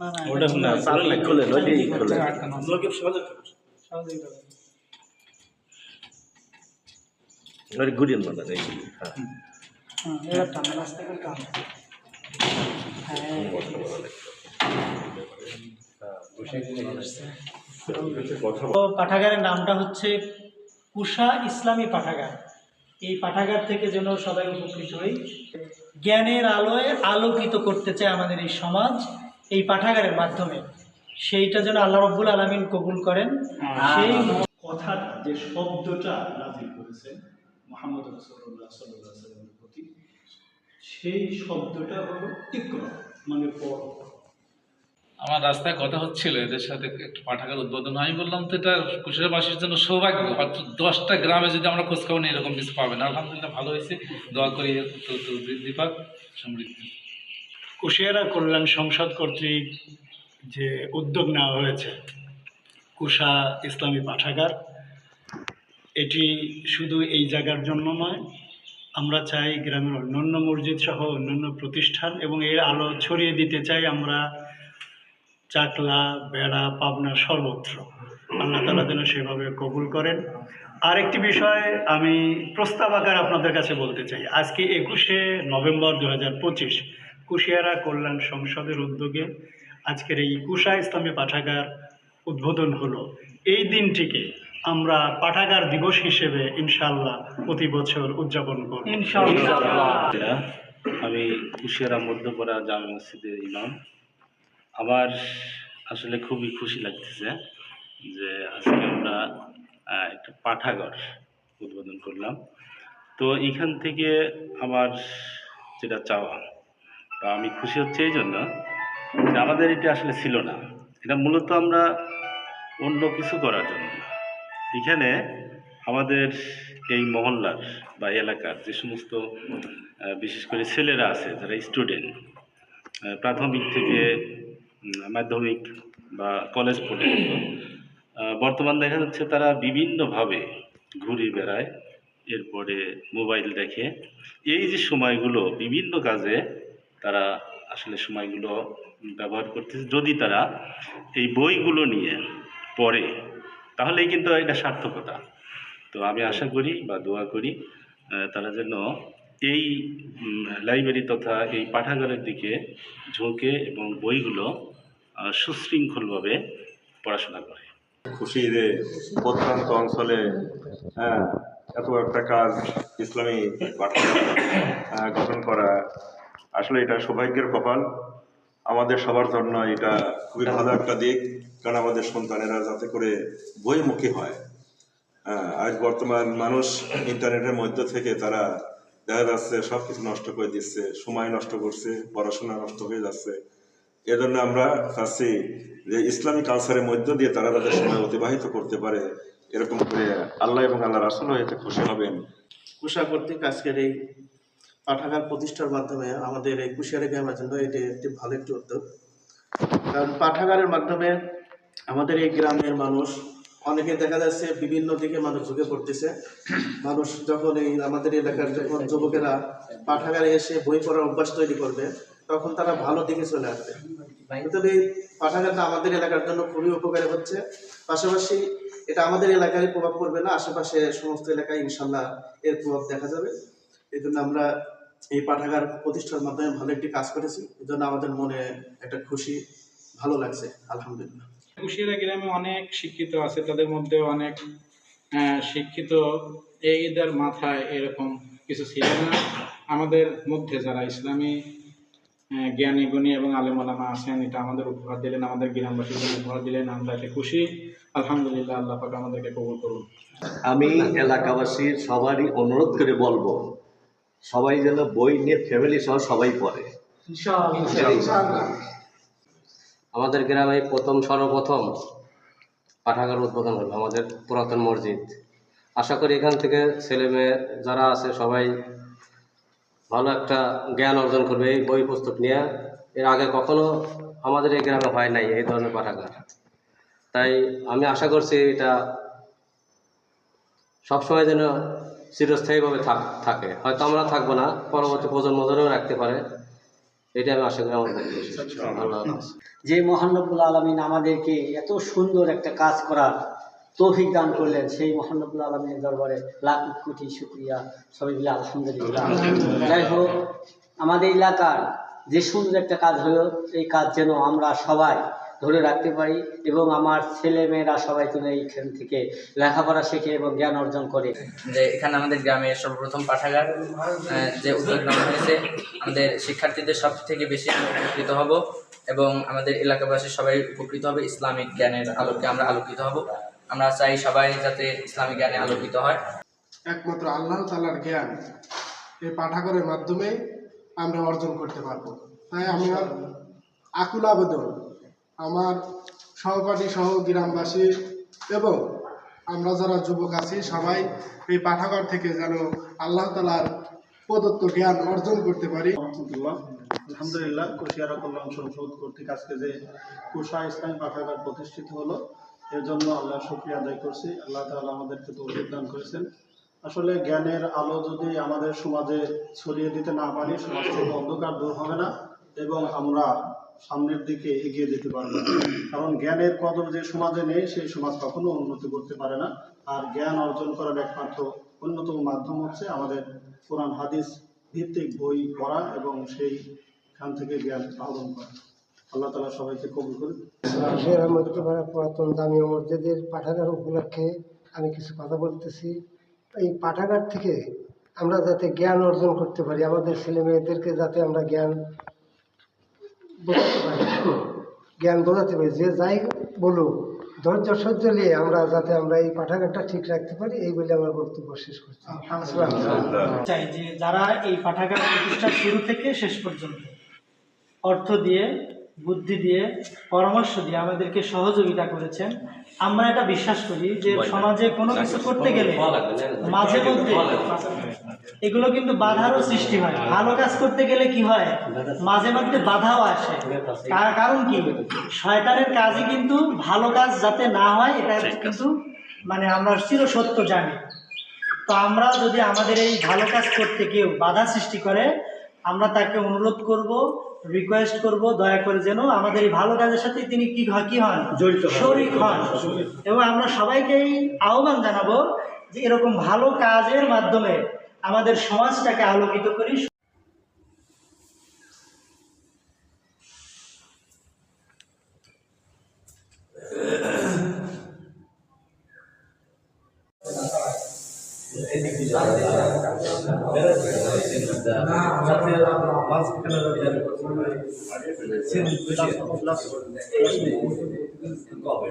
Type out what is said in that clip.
ওটা না ওইটাই মানা নেই হ্যাঁ। এবার টানা রাস্তা করে টানা হ্যাঁ পাঠাগারের নামটা হচ্ছে কুষা ইসলামী পাঠাগার। এই পাঠাগার থেকে যেন সবাই উপকৃত হই। জ্ঞানের আলোয় আলোকিত করতে চায় আমাদের এই সমাজ। এই পাঠাগারের মাধ্যমে। সেইটা যেন আল্লাহ রব্বুল আলমিন কবুল করেন। সেই কথাটা যে শব্দটা নাজিল করেছেন মোহাম্মদ রসুল্লাহ সাল্লামের প্রতি সেই শব্দটা হলো ইকরা মানে পড়ো আমার রাস্তায় কথা হচ্ছিল এদের সাথে একটু পাঠাগার উদ্বোধন আমি বললাম তো এটা কুশিয়ারবাসীর জন্য সৌভাগ্য। হয়তো দশটা গ্রামে যদি আমরা খোঁজ খবর নিই এরকম কিছু পাবেন। আলহামদুলিল্লাহ ভালো হয়েছে। দোয়া করি তো তো বৃদ্ধি সমৃদ্ধি। কুশিয়ারা কল্যাণ সংসদ কর্তৃক যে উদ্যোগ নেওয়া হয়েছে, কুষা ইসলামী পাঠাগার, এটি শুধু এই জায়গার জন্য নয়, আমরা চাই গ্রামের অন্যান্য মসজিদ সহ অন্যান্য প্রতিষ্ঠান এবং এর আলো ছড়িয়ে দিতে চাই আমরা চাকলা, বেড়া, পাবনা সর্বত্র। আল্লাহ তালা যেন সেভাবে কবুল করেন। আরেকটি বিষয় আমি প্রস্তাব আকার আপনাদের কাছে বলতে চাই। আজকে একুশে নভেম্বর দু হাজার পঁচিশ কুশিয়ারা কল্যাণ সংসদের উদ্যোগে আজকের এই কুশা ইসলামী পাঠাগার উদ্বোধন হলো। এই দিনটিকে আমরা পাঠাগার দিবস হিসেবে ইনশাল্লাহ প্রতি বছর উদযাপন করব। আমি কুশিয়ারা মধ্যপাড়া জামে মসজিদের ইমাম। আমার আসলে খুবই খুশি লাগতেছে যে আজকে আমরা একটা পাঠাগার উদ্বোধন করলাম। তো এখান থেকে আমার যেটা চাওয়া বা আমি খুশি হচ্ছে এই জন্য। যে আমাদের এটা আসলে ছিল না। এটা মূলত আমরা অন্য কিছু করার জন্য এখানে আমাদের এই মহল্লার বা এলাকার যে সমস্ত বিশেষ করে ছেলেরা আছে, যারা স্টুডেন্ট প্রাথমিক থেকে মাধ্যমিক বা কলেজ পর্যন্ত বর্তমান দেখা যাচ্ছে তারা বিভিন্নভাবে ঘুরে বেড়ায়। এরপরে মোবাইল দেখে। এই যে সময়গুলো বিভিন্ন কাজে তারা আসলে সময়গুলো ব্যবহার করতেছে। যদি তারা এই বইগুলো নিয়ে পড়ে, তাহলেই কিন্তু এটা সার্থকতা। তো আমি আশা করি বা দোয়া করি তারা যেন এই লাইব্রেরি তথা এই পাঠাগারের দিকে ঝোঁকে এবং বইগুলো সুশৃঙ্খলভাবে পড়াশোনা করে। খুশি যে প্রত্যন্ত অঞ্চলে হ্যাঁ এত একটা কাজ ইসলামী পাঠাগার গঠন করা আসলে এটা সৌভাগ্যের কপাল। আমাদের সবার জন্য এটা খুবই ভালো একটা দিক কারণ আমাদের সন্তানেরা যাতে করে বইমুখী হয়। হ্যাঁ, আজ বর্তমান মানুষ ইন্টারনেটের মধ্য থেকে তারা দেখা যাচ্ছে সব কিছু নষ্ট করে দিচ্ছে সময় নষ্ট করছে পড়াশোনা নষ্ট হয়ে যাচ্ছে। এজন্য আমরা চাচ্ছি যে ইসলামী কালচারের মধ্য দিয়ে তারা তাদের সময় অতিবাহিত করতে পারে এরকম করে আল্লাহ এবং আল্লাহ রাসুল এতে খুশি হবেন। কুষা কর্তৃক আজকের এই পাঠাগার প্রতিষ্ঠার মাধ্যমে আমাদের এই কুশিয়ারি গ্রামের জন্য এটি একটি ভালো একটি উদ্যোগ। কারণ পাঠাগারের মাধ্যমে আমাদের এই গ্রামের মানুষ, অনেকে দেখা যাচ্ছে বিভিন্ন দিকে মানুষ ঝুঁকে পড়তেছে। মানুষ যখন এই আমাদের এলাকার যখন যুবকেরা পাঠাগারে এসে বই পড়ার অভ্যাস তৈরি করবে, তখন তারা ভালো দিকে চলে আসবে। তবে এই পাঠাগারটা আমাদের এলাকার জন্য খুবই উপকারী হচ্ছে। পাশাপাশি এটা আমাদের এলাকায় প্রভাব পড়বে না, আশেপাশে সমস্ত এলাকায় ইনশাল্লাহ এর প্রভাব দেখা যাবে। এই জন্য আমরা এই পাঠাগার প্রতিষ্ঠার মাধ্যমে ভালো একটি কাজ করেছি এই জন্য আমাদের মনে একটা খুশি ভালো লাগছে আলহামদুলিল্লাহ। কুশিয়ারা গ্রামে অনেক শিক্ষিত আছে তাদের মধ্যে অনেক আহ, শিক্ষিত এই ঈদের মাথায় এরকম কিছু ছিল না। আমাদের মধ্যে যারা ইসলামী জ্ঞানী গুণী এবং আলেমালামা আছেন এটা আমাদের উপহার দিলেন আমাদের গ্রামবাসীর জন্য উপহার দিলেন আমরা এতে খুশি। আলহামদুলিল্লাহ আল্লাহ পাক আমাদেরকে কবুল করুন। আমি এলাকাবাসীর সবারই অনুরোধ করে বলব সবাই যেন বই নিয়ে ফ্যামিলি সহ সবাই পড়ে। আমাদের গ্রামে প্রথম, সর্বপ্রথম পাঠাগার উদ্বোধন হলো আমাদের পুরাতন মসজিদ। আশা করি এখান থেকে ছেলে মেয়ে যারা আছে সবাই ভালো একটা জ্ঞান অর্জন করবে এই বই পুস্তক নিয়ে। এর আগে কখনো আমাদের এই গ্রামে হয় নাই এই ধরনের পাঠাগার। তাই আমি আশা করছি এটা সবসময় যেন চিরস্থায়ীভাবে থাক হয়তো আমরা থাকব না, পরবর্তী প্রজন্ম যেন রাখতে পারে। এটা আমি আশা করি হাফেজ। যে মহানবুল আলমিন আমাদেরকে এত সুন্দর একটা কাজ করার তৌফিক দান করলেন, সেই মহানবুল আলমিনের দরবারে লাখ কোটি শুক্রিয়া। সবাই মিলে আলহামদুলিল্লাহ। যাই হোক, আমাদের এলাকার যে সুন্দর একটা কাজ হলো, এই কাজ যেন আমরা সবাই ধরে রাখতে পারি এবং আমার ছেলে মেয়েরা সবাই যেন এইখান থেকে লেখাপড়া শেখে এবং জ্ঞান অর্জন করে। যে এখানে আমাদের গ্রামে সর্বপ্রথম পাঠাগার যে উদ্যোগ নেওয়া হয়েছে আমাদের শিক্ষার্থীদের সব থেকে বেশি উপকৃত হব এবং আমাদের এলাকাবাসী সবাই উপকৃত হবে ইসলামিক জ্ঞানের আলোকে আমরা আলোকিত হব। আমরা চাই সবাই যাতে ইসলামিক জ্ঞানে আলোকিত হয়। একমাত্র আল্লাহ তালার জ্ঞান এই পাঠাগারের মাধ্যমে আমরা অর্জন করতে পারব। তাই আমার আকুল আবেদন আমার সহপাঠী সহ গ্রামবাসী এবং আমরা যারা যুবক আছি, সবাই এই পাঠাগার থেকে যেন আল্লাহ তালার প্রদত্ত জ্ঞান অর্জন করতে পারি। আলহামদুলিল্লাহ। কুশিয়ারা কল্যাণ সংসদ কর্তৃক আজকে যে কুশা ইসলামী পাঠাগার প্রতিষ্ঠিত হলো, এর জন্য আল্লাহ শুক্রিয়া আদায় করছি। আল্লাহ তাআলা আমাদেরকে তৌফিক দান করেছেন। আসলে জ্ঞানের আলো যদি আমাদের সমাজে ছড়িয়ে দিতে না পারি, সমাজ থেকে অন্ধকার দূর হবে না এবং আমরা সামনের দিকে এগিয়ে যেতে পারব। কারণ জ্ঞানের কদর যে সমাজে নেই, সেই সমাজ কখনো উন্নতি করতে পারে না। আর জ্ঞান অর্জন করার একমাত্র অন্যতম মাধ্যম হচ্ছে আমাদের কোরআন, হাদিস ভিত্তিক বই পড়া এবং সেইখান থেকে জ্ঞান আহরণ করা। আল্লাহ তালা সবাইকে কবুল করুন পুরাতন জাতীয় মসজিদের পাঠাগার উপলক্ষে আমি কিছু কথা বলতেছি। এই পাঠাগার থেকে আমরা যাতে জ্ঞান অর্জন করতে পারি, আমাদের ছেলে মেয়েদেরকে যাতে আমরা জ্ঞান বোঝাতে পারি। জ্ঞান বোঝাতে পারি। যে যাই বলুক ধৈর্য সহ্য নিয়ে আমরা যাতে আমরা এই পাঠাগারটা ঠিক রাখতে পারি এই বলে আমার বক্তব্য শেষ করছি। চাই যে যারা এই পাঠাগার প্রতিষ্ঠা শুরু থেকে শেষ পর্যন্ত অর্থ দিয়ে বুদ্ধি দিয়ে পরামর্শ দিয়ে আমাদেরকে সহযোগিতা করেছেন আমরা এটা বিশ্বাস করি যে সমাজে কোনো কিছু করতে গেলে মাঝে মধ্যে এগুলো কিন্তু বাধারও সৃষ্টি হয়। ভালো কাজ করতে গেলে কি হয়? মাঝে মধ্যে বাধাও আসে। তার কারণ কি? শয়তানের কাজই কিন্তু ভালো কাজ যাতে না হয় এটা কিন্তু মানে আমরা চির সত্য জানি। তো আমরা যদি আমাদের এই ভালো কাজ করতে কেউ বাধা সৃষ্টি করে আমরা তাকে অনুরোধ করব রিকোয়েস্ট করব দয়া করে যেন আমাদের এই ভালো কাজের সাথে তিনি কি কি হন? জড়িত শরিক হন। এবং আমরা সবাইকেই আহ্বান জানাব যে এরকম ভালো কাজের মাধ্যমে আমাদের সমাজটাকে আলোকিত করি কবে?